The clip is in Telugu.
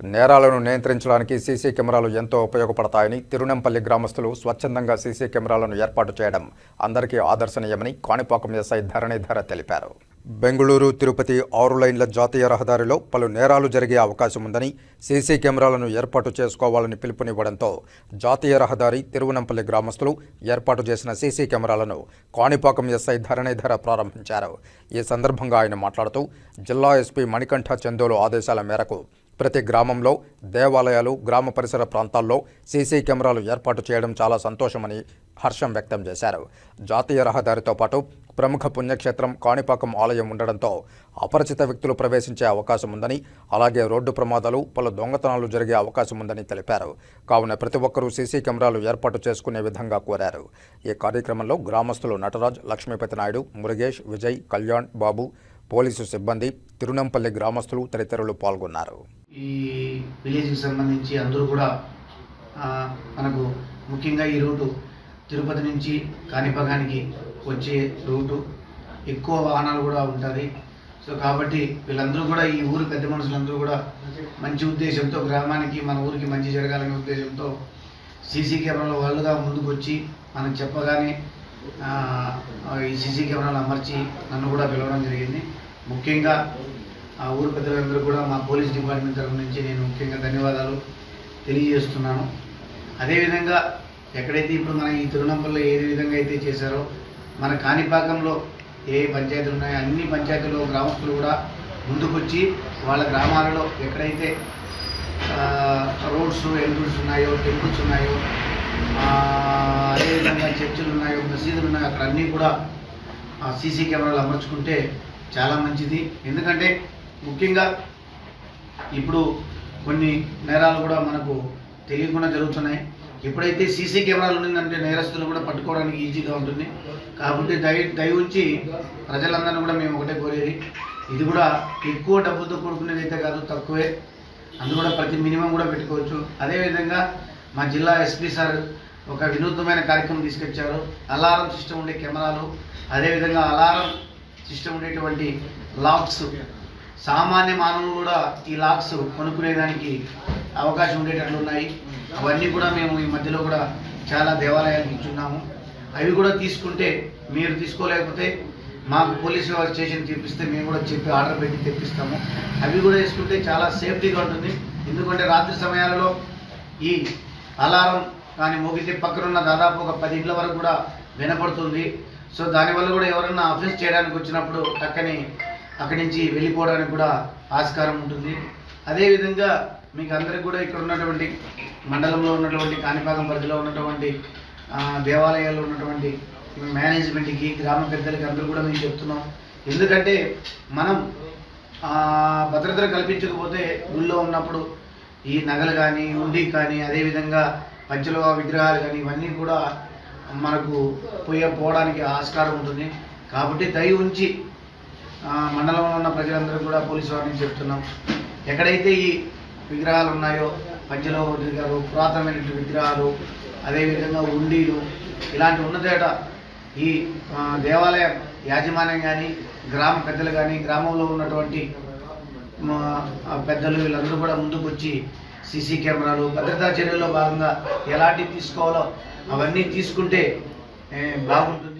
నేరాలను నియంత్రించడానికి సీసీ కెమెరాలు ఎంతో ఉపయోగపడతాయని తిరునంపల్లి గ్రామస్తులు స్వచ్ఛందంగా సీసీ కెమెరాలను ఏర్పాటు చేయడం అందరికీ ఆదర్శనీయమని కాణిపాకం ఎస్ఐ ధరణిధర తెలిపారు. బెంగళూరు తిరుపతి ఆరు లైన్ల జాతీయ రహదారిలో పలు నేరాలు జరిగే అవకాశం ఉందని సీసీ కెమెరాలను ఏర్పాటు చేసుకోవాలని పిలుపునివ్వడంతో జాతీయ రహదారి తిరువనంపల్లి గ్రామస్తులు ఏర్పాటు చేసిన సీసీ కెమెరాలను కాణిపాకం ఎస్ఐ ధరణిధర ప్రారంభించారు. ఈ సందర్భంగా ఆయన మాట్లాడుతూ జిల్లా ఎస్పీ మణికంఠ చందోలు ఆదేశాల మేరకు ప్రతి గ్రామంలో దేవాలయాలు గ్రామ పరిసర ప్రాంతాల్లో సీసీ కెమెరాలు ఏర్పాటు చేయడం చాలా సంతోషమని హర్షం వ్యక్తం చేశారు. జాతీయ రహదారితో పాటు ప్రముఖ పుణ్యక్షేత్రం కాణిపాకం ఆలయం ఉండడంతో అపరిచిత వ్యక్తులు ప్రవేశించే అవకాశం ఉందని అలాగే రోడ్డు ప్రమాదాలు పలు దొంగతనాలు జరిగే అవకాశం ఉందని తెలిపారు. కావున ప్రతి ఒక్కరూ సీసీ కెమెరాలు ఏర్పాటు చేసుకునే విధంగా కోరారు. ఈ కార్యక్రమంలో గ్రామస్తులు నటరాజ్ లక్ష్మీపతి నాయుడు మురుగేష్ విజయ్ కళ్యాణ్ బాబు పోలీసు సిబ్బంది తిరునంపల్లి గ్రామస్తులు తదితరులు పాల్గొన్నారు. ఈ విలేజ్కి సంబంధించి అందరూ కూడా మనకు ముఖ్యంగా ఈ రూటు తిరుపతి నుంచి కాణిపగానికి వచ్చే రూటు ఎక్కువ వాహనాలు కూడా ఉంటుంది సో కాబట్టి వీళ్ళందరూ కూడా ఈ ఊరు పెద్ద మనుషులందరూ కూడా మంచి ఉద్దేశంతో గ్రామానికి మన ఊరికి మంచి జరగాలనే ఉద్దేశంతో సీసీ కెమెరాల వాళ్ళుగా ముందుకు వచ్చి మనం చెప్పగానే ఈ సీసీ కెమెరాలు అమర్చి నన్ను కూడా పిలవడం జరిగింది. ముఖ్యంగా ఆ ఊరు పెద్దలందరూ కూడా మా పోలీస్ డిపార్ట్మెంట్ తరఫు నుంచి నేను ముఖ్యంగా ధన్యవాదాలు తెలియజేస్తున్నాను. అదేవిధంగా ఎక్కడైతే ఇప్పుడు మన ఈ తిరునంపల్లో ఏ విధంగా అయితే చేశారో మన కాణిపాకంలో ఏ పంచాయతీలు ఉన్నాయో అన్ని పంచాయతీల్లో గ్రామస్తులు కూడా ముందుకొచ్చి వాళ్ళ గ్రామాలలో ఎక్కడైతే రోడ్స్ ఎంట్రూట్స్ ఉన్నాయో టెంపుల్స్ ఉన్నాయో అదేవిధంగా చర్చిలు ఉన్నాయో మసీదులు ఉన్నాయో అక్కడ అన్నీ కూడా సీసీ కెమెరాలు అమర్చుకుంటే చాలా మంచిది. ఎందుకంటే ముఖ్యంగా ఇప్పుడు కొన్ని నేరాలు కూడా మనకు తెలియకుండా జరుగుతున్నాయి. ఎప్పుడైతే సీసీ కెమెరాలు ఉండిందంటే నేరస్తులు కూడా పట్టుకోవడానికి ఈజీగా ఉంటుంది. కాబట్టి దయ దయ ఉంచి ప్రజలందరినీ కూడా మేము ఒకటే కోరేది. ఇది కూడా ఎక్కువ డబ్బుతో కూడుకునేది అయితే కాదు తక్కువే. అందు కూడా ప్రతి మినిమం కూడా పెట్టుకోవచ్చు. అదేవిధంగా మా జిల్లా ఎస్పీ సార్ ఒక వినూత్నమైన కార్యక్రమం తీసుకొచ్చారు. అలారం సిస్టమ్ ఉండే కెమెరాలు అదేవిధంగా అలారం సిస్టమ్ ఉండేటువంటి లాక్స్. సామాన్య మానవులు కూడా ఈ లాక్స్ కొనుక్కునేదానికి అవకాశం ఉండేటట్లు ఉన్నాయి అవన్నీ కూడా మేము ఈ మధ్యలో కూడా చాలా దేవాలయాలకు ఇచ్చున్నాము అవి కూడా తీసుకుంటే మీరు తీసుకోలేకపోతే మాకు పోలీసు స్టేషన్ తెప్పిస్తే మేము కూడా చెప్పి ఆర్డర్ పెట్టి తెప్పిస్తాము. అవి కూడా వేసుకుంటే చాలా సేఫ్టీగా ఉంటుంది. ఎందుకంటే రాత్రి సమయాలలో ఈ అలారం కానీ మోగితే పక్కనున్న దాదాపు ఒక పది ఇళ్ళ వరకు కూడా వినపడుతుంది. సో దానివల్ల కూడా ఎవరన్నా ఆఫీస్ చేయడానికి వచ్చినప్పుడు టక్కని అక్కడి నుంచి వెళ్ళిపోవడానికి కూడా ఆస్కారం ఉంటుంది. అదేవిధంగా మీకు అందరికి కూడా ఇక్కడ ఉన్నటువంటి మండలంలో ఉన్నటువంటి కాణిపాకం పరిధిలో ఉన్నటువంటి దేవాలయాల్లో ఉన్నటువంటి మేనేజ్మెంట్కి గ్రామ పెద్దలకి అందరూ కూడా మేము చెప్తున్నాం. ఎందుకంటే మనం భద్రతను కల్పించకపోతే ఊళ్ళో ఉన్నప్పుడు ఈ నగలు కానీ ఉండి కానీ అదేవిధంగా పంచలో విగ్రహాలు కానీ ఇవన్నీ కూడా మనకు పోయే పోవడానికి ఆస్కారం ఉంటుంది. కాబట్టి దయ ఉంచి మండలంలో ఉన్న ప్రజలందరూ కూడా పోలీసు వారిని చెప్తున్నాం. ఎక్కడైతే ఈ విగ్రహాలు ఉన్నాయో పంచలో విగ్రహాలు పురాతనమైనటువంటి విగ్రహాలు అదేవిధంగా ఉండీలు ఇలాంటి ఉన్నదేట ఈ దేవాలయ యాజమాన్యం కానీ గ్రామ పెద్దలు కానీ గ్రామంలో ఉన్నటువంటి పెద్దలు వీళ్ళందరూ కూడా ముందుకు వచ్చి సీసీ కెమెరాలు భద్రతా చర్యల్లో భాగంగా ఎలాంటివి తీసుకోవాలో అవన్నీ తీసుకుంటే బాగుంటుంది.